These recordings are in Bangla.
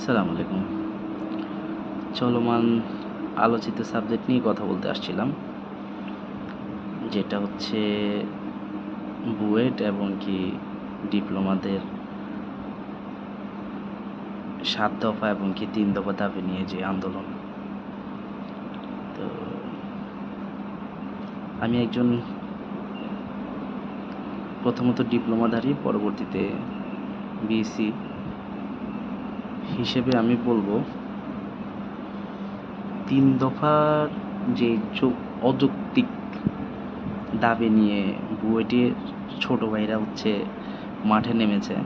আসসালামু আলাইকুম। চলমান আলোচিত সাবজেক্ট নিয়ে কথা বলতে আসছিলাম, যেটা হচ্ছে বুয়েট এবং কি ডিপ্লোমাদের সাত দফা এবং কি তিন দফা দাবি নিয়ে যে আন্দোলন। তো আমি একজন প্রথমত ডিপ্লোমাধারী, পরবর্তীতে বিএসসি হিসেবে আমি বলব, তিন দফার যে অযৌক্তিক দাবি নিয়ে বুয়েটের ছোট ভাইরা হচ্ছে মাঠে নেমেছে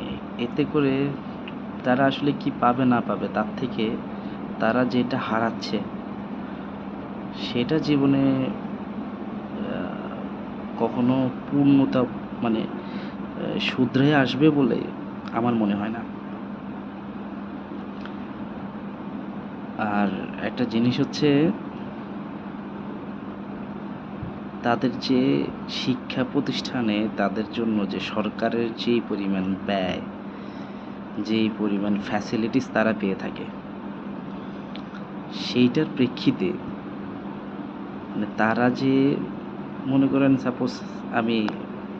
এ- এতে করে তারা আসলে কি পাবে না পাবে তার থেকে তারা যেটা হারাচ্ছে, সেটা জীবনে কখনো পূর্ণতা মানে শুধরে আসবে বলে আমার মনে হয় না। আর একটা জিনিস হচ্ছে, তাদের যে শিক্ষা প্রতিষ্ঠানে তাদের জন্য যে সরকারের যেই পরিমাণ ব্যয়, যেই পরিমাণ ফ্যাসিলিটিস তারা পেয়ে থাকে, সেইটার প্রেক্ষিতে মানে তারা যে, মনে করেন সাপোজ আমি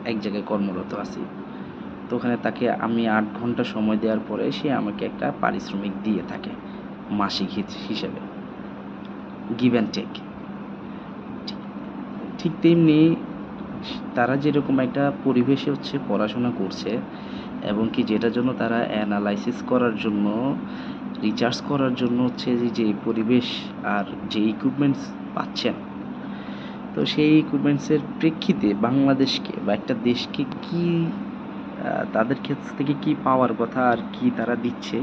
এক জায়গায় কর্মরত আছি তো ওখানে তাকে আমি আট ঘণ্টা সময় দেওয়ার পরে সে আমাকে একটা পারিশ্রমিক দিয়ে থাকে, মাসিক হিস- হিসেবে। গিভ অ্যান্ড টেক ঠিক তেমনি তারা যেরকম একটা পরিবেশে হচ্ছে পড়াশোনা করছে এবং কি যেটার জন্য তারা অ্যানালাইসিস করার জন্য রিচার্জ করার জন্য হচ্ছে যে যে পরিবেশ আর যে ইকুইপমেন্টস পাচ্ছেন, তো সেই ইকুইপমেন্টসের প্রেক্ষিতে বাংলাদেশকে বা একটা দেশকে কি তাদের ক্ষেত্র থেকে কি পাওয়ার কথা আর কি তারা দিচ্ছে?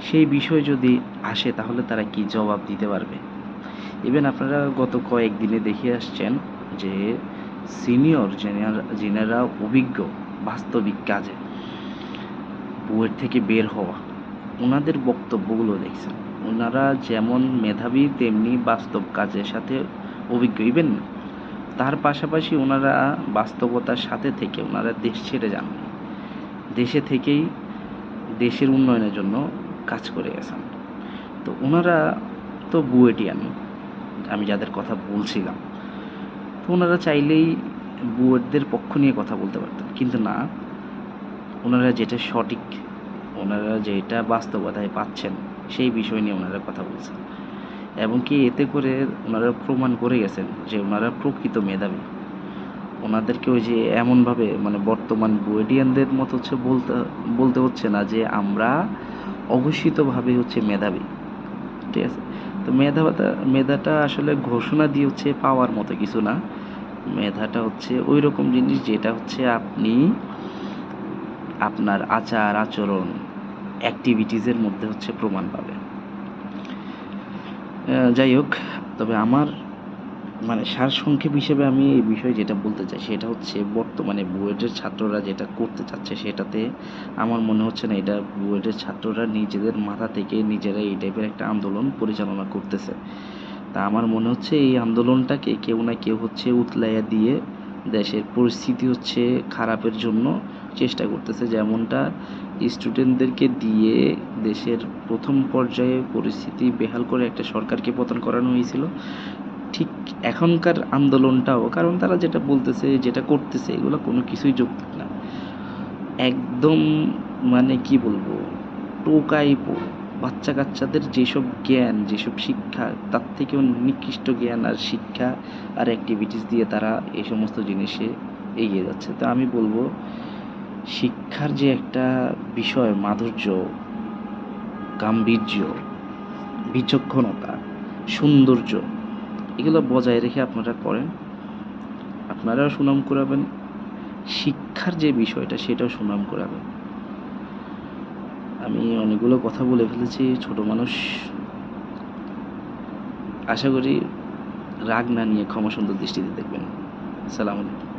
সেই বিষয় যদি আসে, তাহলে তারা কি জবাব দিতে পারবে? ইভেন আপনারা গত কয়েকদিনে দেখে আসছেন যে সিনিয়র জেনারা অভিজ্ঞ বাস্তবিক কাজে বুয়েট থেকে বের হওয়া ওনাদের বক্তব্যগুলো দেখছেন। ওনারা যেমন মেধাবী, তেমনি বাস্তব কাজের সাথে অভিজ্ঞ। ইভেন তার পাশাপাশি ওনারা বাস্তবতার সাথে থেকে ওনারা দেশ ছেড়ে যান দেশে থেকেই দেশের উন্নয়নের জন্য কাজ করে গেছেন। তো ওনারা তো বুয়েটিয়ান, আমি যাদের কথা বলছিলাম। তো ওনারা চাইলেই বুয়েটদের পক্ষ নিয়ে কথা বলতে পারতেন। কিন্তু না, ওনারা যেটা সঠিক, ওনারা যেটা বাস্তবতায় পাচ্ছেন, সেই বিষয় নিয়ে ওনারা কথা বলছেন। এবং কি এতে করে ওনারা প্রমাণ করে গেছেন যে ওনারা প্রকৃত মেধাবী। ওনাদেরকে ওই যে এমনভাবে মানে বর্তমান বুয়েডিয়ানদের মতো হচ্ছে বলতে বলতে হচ্ছে না যে আমরা অঘোষিতভাবে হচ্ছে মেধাবী। ঠিক আছে? তো মেধাটা মেধাটা আসলে ঘোষণা দিয়ে হচ্ছে পাওয়ার মতো কিছু না। মেধাটা হচ্ছে ওই রকম জিনিস যেটা হচ্ছে আপনি আপনার আচার, আচরণ অ্যাক্টিভিটিসের মধ্যে হচ্ছে প্রমাণ পাবেন। যাই হোক, তবে আমার মানে সারসংক্ষেপ হিসেবে আমি এই বিষয়ে যেটা বলতে চাই, সেটা হচ্ছে বর্তমানে বুয়েটের ছাত্ররা যেটা করতে চাচ্ছে, সেটাতে আমার মনে হচ্ছে না এটা বুয়েটের ছাত্ররা নিজেদের মাথা থেকে নিজেরা এই টাইপের একটা আন্দোলন পরিচালনা করতেছে। তা আমার মনে হচ্ছে এই আন্দোলনটাকে কেউ না কেউ হচ্ছে উতলাইয়া দিয়ে দেশের পরিস্থিতি হচ্ছে খারাপের জন্য চেষ্টা করতেছে, যেমনটা স্টুডেন্টদেরকে দিয়ে দেশের প্রথম পর্যায়ে পরিস্থিতি বেহাল করে একটা সরকারকে পতন করানো হয়েছিল। ঠিক এখনকার আন্দোলনটাও, কারণ তারা যেটা বলতেছে, যেটা করতেছে, এগুলো কোনো কিছুই যৌক্তিক না। একদম মানে কি বলব, টোকাই বাচ্চা কাচ্চাদের যেসব জ্ঞান, যেসব শিক্ষা, তার থেকেও নিকৃষ্ট জ্ঞান আর শিক্ষা আর অ্যাক্টিভিটিস দিয়ে তারা এই সমস্ত জিনিসে এগিয়ে যাচ্ছে। তো আমি বলব শিক্ষার যে একটা বিষয়, মাধুর্য, গাম্ভীর্য, বিচক্ষণতা, সৌন্দর্য, এগুলো বজায় রেখে আপনারা করেন। আপনারাও সুনাম করাবেন শিক্ষার যে বিষয়টা, সেটাও সুনাম করাবেন আমি অনেকগুলো কথা বলে ফেলেছি, ছোট মানুষ। আশা করি রাগ না নিয়ে ক্ষমা সুন্দর দৃষ্টিতে দেখবেন। আসসালামু আলাইকুম।